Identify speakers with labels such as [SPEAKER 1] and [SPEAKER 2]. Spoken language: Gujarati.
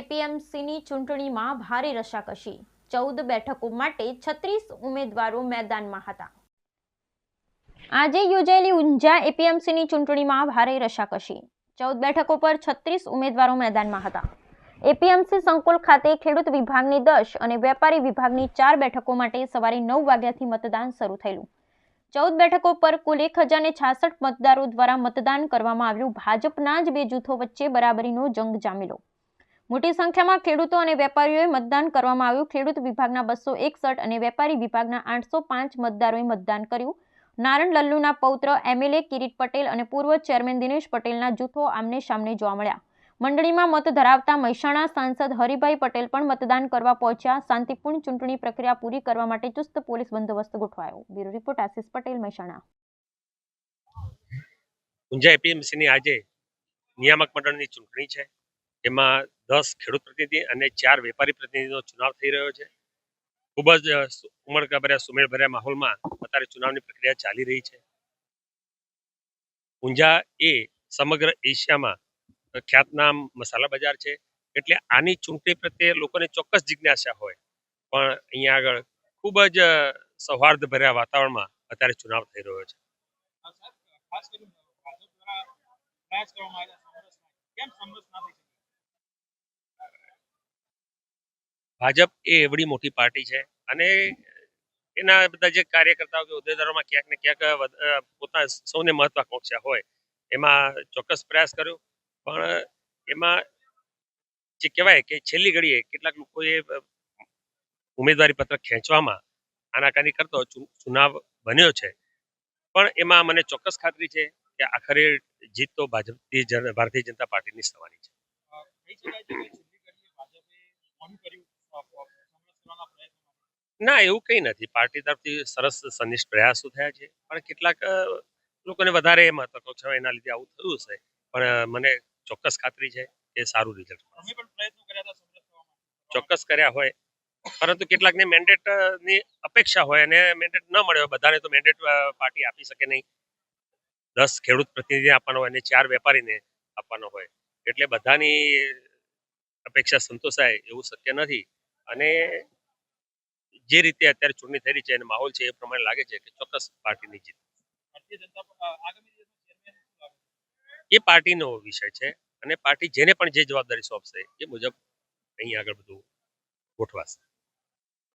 [SPEAKER 1] એપીએમસીની ચૂંટણીમાં ભારે રસાકસી. ચૌદ બેઠકો માટે છત્રીસ ઉમેદવારો મેદાનમાં હતા. આજે યોજાયેલી ઊંઝા એપીએમસીની ચૂંટણીમાં ભારે રસાકસી. ચૌદ બેઠકો પર છત્રીસ ઉમેદવારો મેદાનમાં હતા. એપીએમસી સંકુલ ખાતે ખેડૂત વિભાગની દસ અને વેપારી વિભાગની ચાર બેઠકો માટે સવારે નવ વાગ્યાથી મતદાન શરૂ થયેલું. ચૌદ બેઠકો પર કુલ એક હજારને છાસઠ મતદારો દ્વારા મતદાન કરવામાં આવ્યું. ભાજપના જ બે જૂથો વચ્ચે બરાબરીનો જંગ જામેલો. મોટી સંખ્યામાં ખેડૂતો અને વેપારીઓએ મતદાન કરવામાં આવ્યું. ખેડૂત વિભાગના બસો એકસઠ અને વેપારી વિભાગના આઠસો પાંચ મતદારોએ મતદાન કર્યું. નારણ લલ્લુના પૌત્ર એમએલએ કિરીટ પટેલ અને પૂર્વ ચેરમેન દિનેશ પટેલના જૂથો આમને સામને જોવા મળ્યા. મંડળીમાં મત ધરાવતા મહેસાણા સાંસદ હરિભાઈ પટેલ પણ મતદાન કરવા પહોંચ્યા. શાંતિપૂર્ણ ચૂંટણી પ્રક્રિયા પૂરી કરવા માટે ચુસ્ત પોલીસ બંદોબસ્ત ગોઠવાયો. Bureau report, Ashish Patel, Mahesana.
[SPEAKER 2] Unjha એપીએમસીની આજે નિયામક મંડળની ચૂંટણી છે. એમાં દસ ખેડૂત પ્રતિનિધિ અને ચાર વેપારી પ્રતિનિધિનો ચુનાવ થઈ રહ્યો છે. ખૂબ જ ઉમળકાભર્યા, સુમેળભર્યા માહોલમાં અત્યારે ચુનાવની પ્રક્રિયા ચાલી રહી છે. ઊંઝા એ સમગ્ર એશિયામાં ખ્યાતનામ મસાલા બજાર છે. એટલે આની ચૂંટણી પ્રત્યે લોકોને ચોક્કસ જિજ્ઞાસા હોય. પણ અહીંયા આગળ ખૂબ જ સૌહાર્દ ભર્યા વાતાવરણમાં અત્યારે ચુનાવ થઈ રહ્યો છે.
[SPEAKER 3] ભાજપ
[SPEAKER 2] એ એવડી મોટી પાર્ટી છે અને એના બધા જે કાર્યકર્તાઓ કે હોદ્દેદારોમાં ક્યાંક ને ક્યાંક પોતા સૌને મહત્વાકાંક્ષા હોય એમાં ચોક્કસ પ્રયાસ કર્યો. પણ એમાં જે કહેવાય કે છેલ્લી ઘડીએ કેટલાક લોકોએ ઉમેદવારી પત્ર ખેંચવામાં આનાકાની કરતો ચુનાવ બન્યો છે. પણ એમાં મને ચોક્કસ ખાતરી છે કે આખરે જીત તો ભાજપની ભારતીય જનતા પાર્ટીની થવાની છે. ના એવું કંઈ નથી. પાર્ટી તરફથી સરસ સનિષ્ઠ પ્રયાસો થયા છે. પણ કેટલાક લોકોને વધારે મહત્વાકાંક્ષા એના લીધે આવું થયું છે પણ મને ચોક્કસ ખાતરી છે કે સારું રિઝલ્ટ ચોક્કસ કર્યા હોય. પરંતુ કેટલાકને મેન્ડેટની અપેક્ષા હોય અને મેન્ડેટ ન મળ્યો હોય બધાને તો મેન્ડેટ પાર્ટી આપી શકે નહીં. દસ ખેડૂત પ્રતિનિધિ આપવાનો હોય અને ચાર વેપારીને આપવાનો હોય. એટલે બધાની અપેક્ષા સંતોષાય એવું શક્ય નથી. અને જે રીતે અત્યારે ચૂંટણી થઈ રહી છે અને માહોલ છે એ પ્રમાણે લાગે છે કે ચોક્કસ પાર્ટીની જીત.
[SPEAKER 3] ભારતીય જનતા આગામી દિવસમાં ચેરમેન શું લાગે?
[SPEAKER 2] એ પાર્ટીનો વિષય છે અને પાર્ટી જેને પણ જે જવાબદારી સોંપશે એ મુજબ અહીં આગળ બધું ગોઠવાશે.